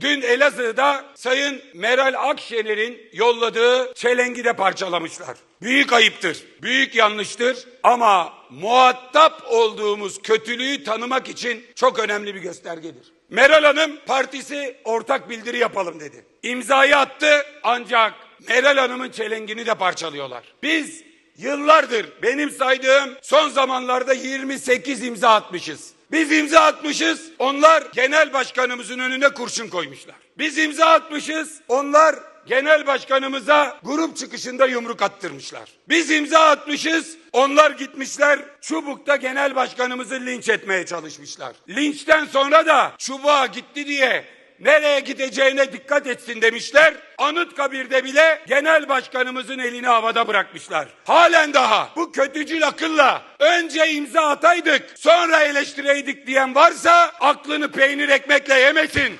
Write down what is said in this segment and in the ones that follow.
Dün Elazığ'da Sayın Meral Akşener'in yolladığı çelengi de parçalamışlar. Büyük ayıptır, büyük yanlıştır ama muhatap olduğumuz kötülüğü tanımak için çok önemli bir göstergedir. Meral Hanım partisi ortak bildiri yapalım dedi. İmzayı attı ancak Meral Hanım'ın çelengini de parçalıyorlar. Biz yıllardır benim saydığım son zamanlarda 28 imza atmışız. Biz imza atmışız, onlar genel başkanımızın önüne kurşun koymuşlar. Biz imza atmışız, onlar genel başkanımıza grup çıkışında yumruk attırmışlar. Biz imza atmışız, onlar gitmişler çubukta genel başkanımızı linç etmeye çalışmışlar. Linçten sonra da çubuğa gitti diye nereye gideceğine dikkat etsin demişler. Anıtkabir'de bile genel başkanımızın elini havada bırakmışlar. Halen daha bu kötücül akılla önce imza ataydık sonra eleştireydik diyen varsa aklını peynir ekmekle yemesin.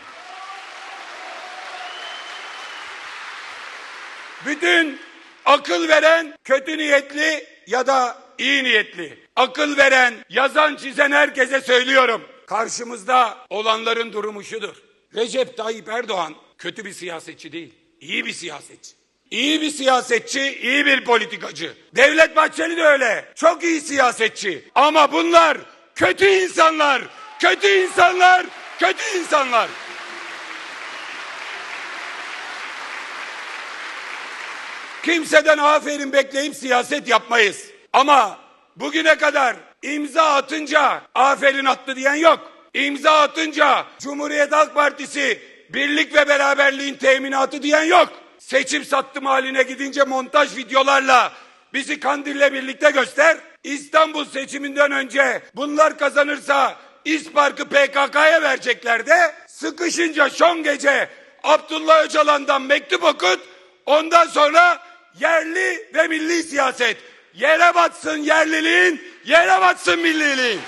Bütün akıl veren kötü niyetli ya da iyi niyetli. Akıl veren, yazan, çizen herkese söylüyorum. Karşımızda olanların durumu şudur. Recep Tayyip Erdoğan kötü bir siyasetçi değil. iyi bir siyasetçi. İyi bir siyasetçi, iyi bir politikacı. Devlet Bahçeli de öyle. Çok iyi siyasetçi. Ama bunlar kötü insanlar. Kötü insanlar. Kötü insanlar. Kimseden aferin bekleyip siyaset yapmayız. Ama bugüne kadar imza atınca aferin attı diyen yok. İmza atınca Cumhuriyet Halk Partisi birlik ve beraberliğin teminatı diyen yok. Seçim sattım haline gidince montaj videolarla bizi Kandil'le birlikte göster. İstanbul seçiminden önce bunlar kazanırsa İspark'ı PKK'ya verecekler de sıkışınca son gece Abdullah Öcalan'dan mektup okut ondan sonra yerli ve milli siyaset. Yere batsın yerliliğin, yere batsın milliliğin.